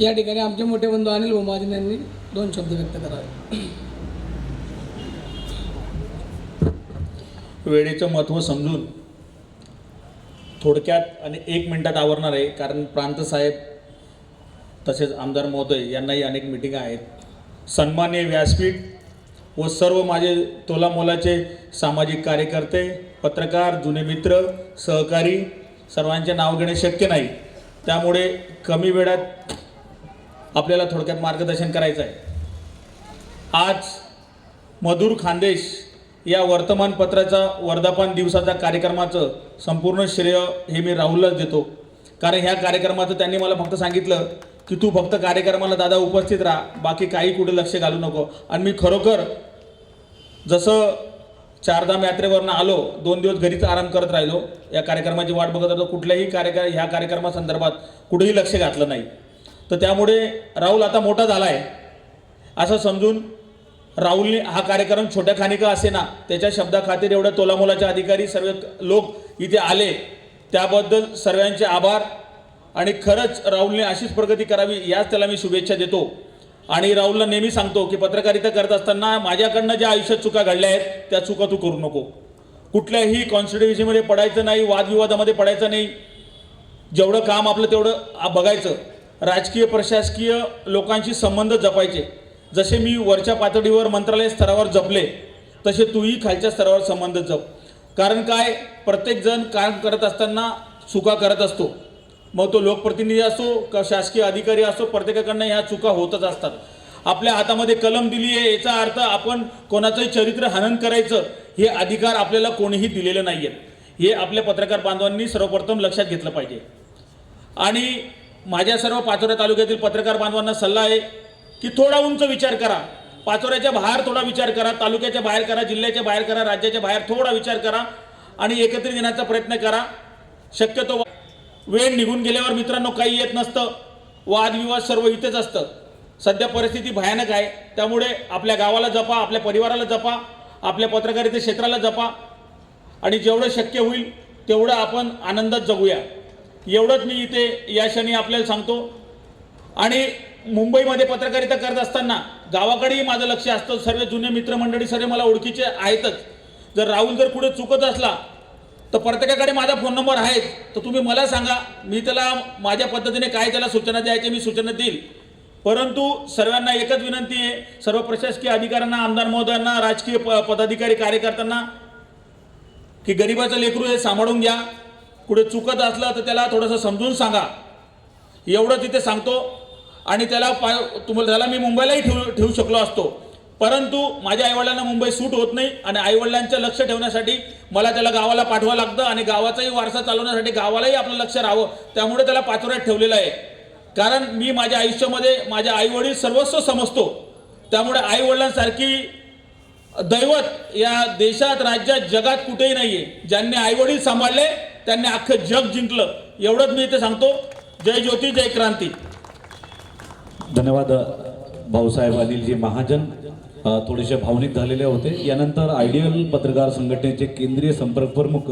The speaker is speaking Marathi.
या ठिकाणी आमचे मोठे बंधू अनिल महाजन यांनी दोन शब्द व्यक्त करावे. वेळेचं महत्त्व समजून थोडक्यात आणि एक मिनटात आवरणार आहे कारण प्रांतसाहेब तसेच आमदार महोदय यांनाही अनेक मिटिंग आहेत. सन्मान्य व्यासपीठ व सर्व माझे तोलामोलाचे सामाजिक कार्यकर्ते पत्रकार जुने मित्र सहकारी सर्वांचे नाव घेणे शक्य नाही. त्यामुळे कमी वेळात आपल्याला थोडक्यात मार्गदर्शन करायचं आहे. आज मधुर खानदेश या वर्तमानपत्राचा वर्धापन दिवसाचा कार्यक्रमाचं संपूर्ण श्रेय हे मी राहुललाच देतो. कारण ह्या कार्यक्रमाचं त्यांनी मला फक्त सांगितलं की तू फक्त कार्यक्रमाला दादा उपस्थित राहा बाकी काही कुठे लक्ष घालू नको. आणि मी खरोखर जसं चारधाम यात्रेवरनं आलो दोन दिवस घरीच आराम करत राहिलो या कार्यक्रमाची वाट बघत होतो कुठल्याही कार्यक्रम ह्या कार्यक्रमासंदर्भात कुठेही लक्ष घातलं नाही. तर त्यामुळे राहुल आता मोठा झाला आहे असं समजून राहुलने हा कार्यक्रम छोट्या खानिका असे ना त्याच्या शब्दाखातीर एवढ्या तोलामोलाचे अधिकारी सर्व लोक इथे आले. त्याबद्दल सर्वांचे आभार आणि खरंच राहुलने अशीच प्रगती करावी याच त्याला मी शुभेच्छा देतो. आणि राहुलला नेहमी सांगतो की पत्रकारिता करत असताना माझ्याकडनं ज्या आयुष्यात चुका घडल्या आहेत त्या चुका तू करू नको. कुठल्याही कॉन्स्टिट्युन्सीमध्ये पडायचं नाही वादविवादामध्ये पडायचं नाही. जेवढं काम आपलं तेवढं आ- बघायचं. राजकीय प्रशासकीय लोकांशी संबंध जपायचे. जसे मी वरच्या पातळीवर मंत्रालय स्तरावर जपले तसे तूही खालच्या स्तरावर संबंध जप. कारण काय? प्रत्येकजण काम करत असताना चुका करत असतो. मग तो लोकप्रतिनिधी असो का शासकीय अधिकारी असो प्रत्येकाकडनं ह्या चुका होतच असतात. आपल्या हातामध्ये कलम दिली आहे याचा अर्थ आपण कोणाचंही चरित्र हनन करायचं हे अधिकार आपल्याला कोणीही दिलेले नाही आहेत हे आपल्या पत्रकार बांधवांनी सर्वप्रथम लक्षात घेतलं पाहिजे. आणि माझ्या सर्व पाचोऱ्या तालुक्यातील पत्रकार बांधवांना सल्ला आहे की थोडा उंच विचार करा. पाचोऱ्याच्या बाहेर थोडा विचार करा तालुक्याच्या बाहेर करा जिल्ह्याच्या बाहेर करा राज्याच्या बाहेर थोडा विचार करा आणि एकत्रित येण्याचा प्रयत्न करा. शक्यतो वेळ निघून गेल्यावर मित्रांनो काही येत नसतं. वादविवाद सर्व इथेच असतं. सध्या परिस्थिती भयानक आहे. त्यामुळे आपल्या गावाला जपा आपल्या परिवाराला जपा आपल्या पत्रकारिते क्षेत्राला जपा आणि जेवढं शक्य होईल तेवढं आपण आनंदात जगूया. एवढंच मी इथे या क्षणी आपल्याला सांगतो. आणि मुंबईमध्ये पत्रकारिता करत असताना गावाकडेही माझं लक्ष असतं. सर्व जुने मित्रमंडळी सर्व मला ओळखीचे आहेतच. जर राहुल जर कुठे चुकत असला तर प्रत्येकाकडे माझा फोन नंबर आहेच. तर तुम्ही मला सांगा. मी त्याला माझ्या पद्धतीने काय त्याला सूचना द्यायच्या मी सूचना देईल. परंतु सर्वांना एकच विनंती आहे. सर्व प्रशासकीय अधिकाऱ्यांना आमदार महोदयांना राजकीय प पदाधिकारी कार्यकर्त्यांना की गरिबाचं लेकरू हे सांभाळून घ्या. कुठे चुकत असलं तर त्याला थोडंसं समजून सांगा. एवढं तिथे सांगतो. आणि त्याला पा तुम्हाला त्याला मी मुंबईलाही ठेवू ठेवू शकलो असतो. परंतु माझ्या आईवडिलांना मुंबई सूट होत नाही आणि आईवडिलांचं लक्ष ठेवण्यासाठी मला त्याला गावाला पाठवावं लागतं आणि गावाचाही वारसा चालवण्यासाठी गावालाही आपलं लक्ष राहावं. त्यामुळे त्याला पाचोऱ्यात ठेवलेलं आहे. कारण मी माझ्या आयुष्यामध्ये माझ्या आईवडील सर्वस्व समजतो. त्यामुळे आईवडिलांसारखी दैवत या देशात राज्यात जगात कुठेही नाही आहे ज्यांनी आईवडील सांभाळले त्यांनी अख्खं जग जिंकलं. एवढंच मी इथे सांगतो. जय ज्योती जय क्रांती. धन्यवाद भाऊसाहेब अनिलजी महाजन. थोडेसे भावनिक झालेले होते. यानंतर आयडियल पत्रकार संघटनेचे केंद्रीय संपर्क प्रमुख